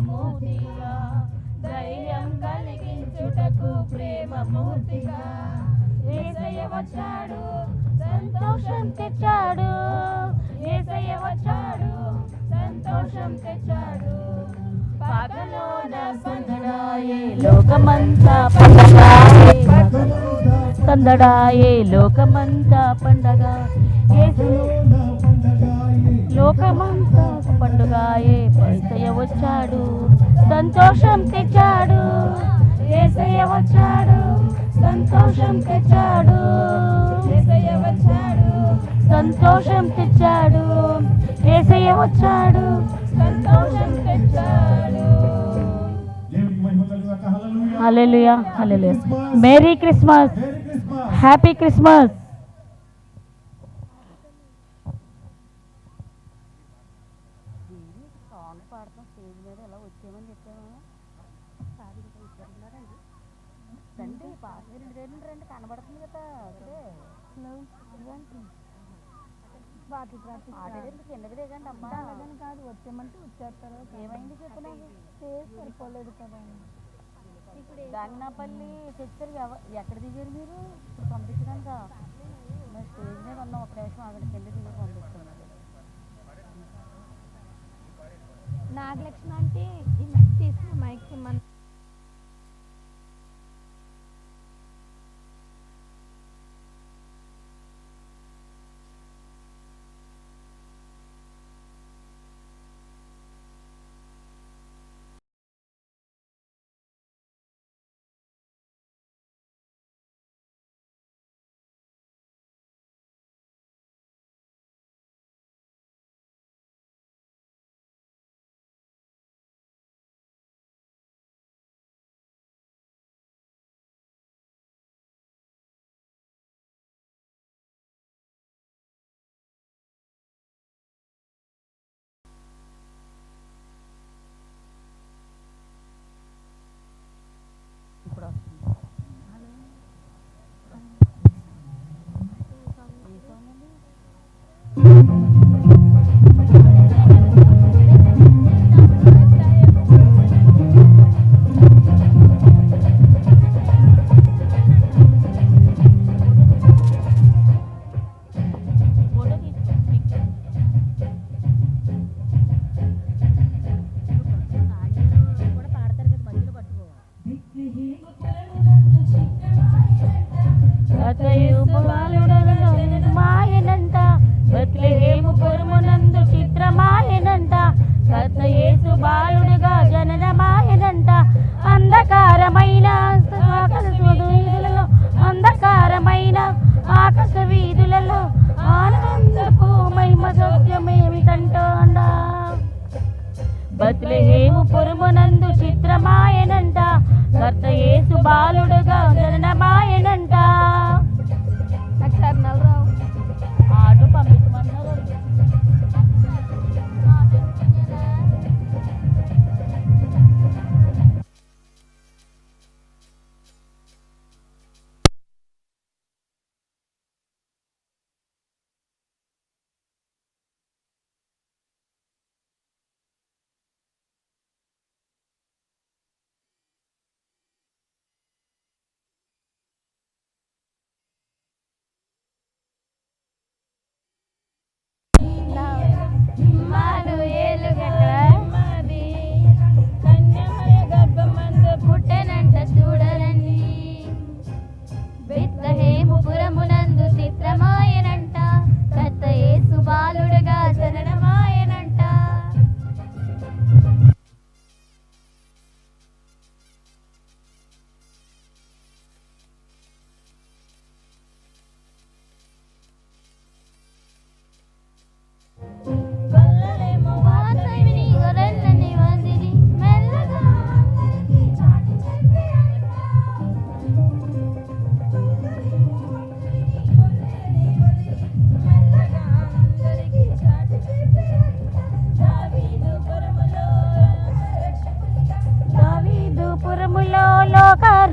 ప్రేమమూర్తిగా ధైర్యం కలిగించుటకు ప్రేమమూర్తిగా. ఏసయ్య వచ్చాడు సంతోషం తెచ్చాడు. ఏసయ్య వచ్చాడు సంతోషం తెచ్చాడు. పగలోన సందడాయే లోకమంతా పండగా. సందడాయే లోకమంతా పండగ. యేసు లోకమంతా పండుగాయే ఏసయ్య వచ్చాడు. సంతోషం తెచ్చాడు. ఏసయ్య వచ్చాడు. సంతోషం తెచ్చాడు. ఏసయ్య వచ్చాడు. సంతోషం తెచ్చాడు. ఏసయ్య వచ్చాడు. సంతోషం తెచ్చాడు. Hallelujah. Hallelujah. Merry Christmas. Happy Christmas రండి రెండు రెండు రెండు కనబడుతుంది కదా. అక్కడే ఆడేది కిందకి దిగండి అమ్మా. కాదు వచ్చేమంటే వచ్చేస్తారు. ఏమైంది చెప్పు నాకు? స్టేజ్ సరిపోలేదు కదా గంగనాపల్లి తెచ్చారు ఎవ- ఎక్కడ దిగారు మీరు? ఇప్పుడు పంపించడానికా? మేము స్టేజ్ మీద ఉన్నాం ఒక నిమిషం ఆగండి. కింద దిగి పంపిస్తున్నారు నాగలక్ష్మి అంటే ఈ మైక్ తీసుకుని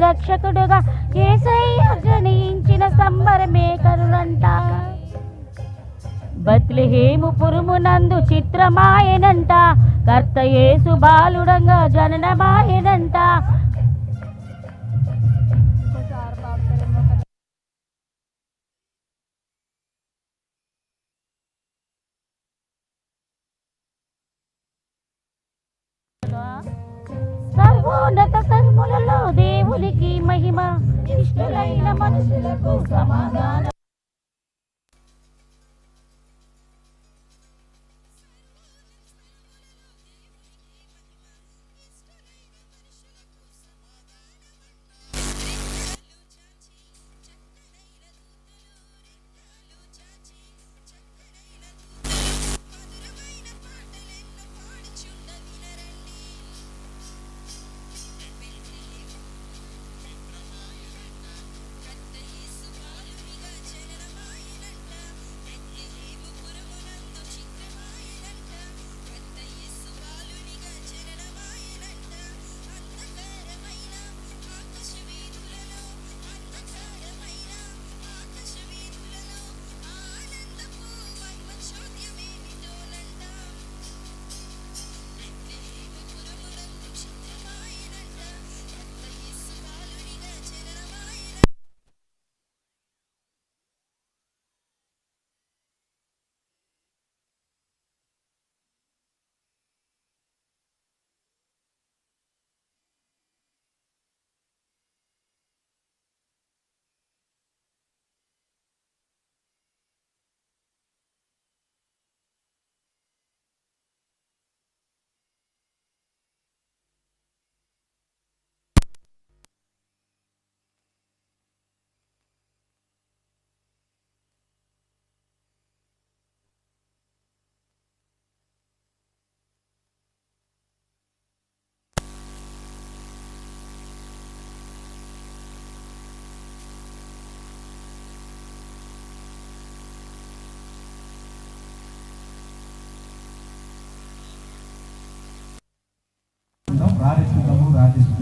రక్షకుడుగా ఏసయ్య జనించిన సంబరమే కరులంట బత్లెహేము పురుమునందు చిత్రమాయనంట కర్త యేసు బాలుడంగా జననమాయనంట. సర్వోన్నత కర్ములలో దేవునికి మహిమ ఇష్టలైన మనుషులకు సమాధానం. ప్రార్థిస్తున్నాము ప్రార్థిస్తున్నాము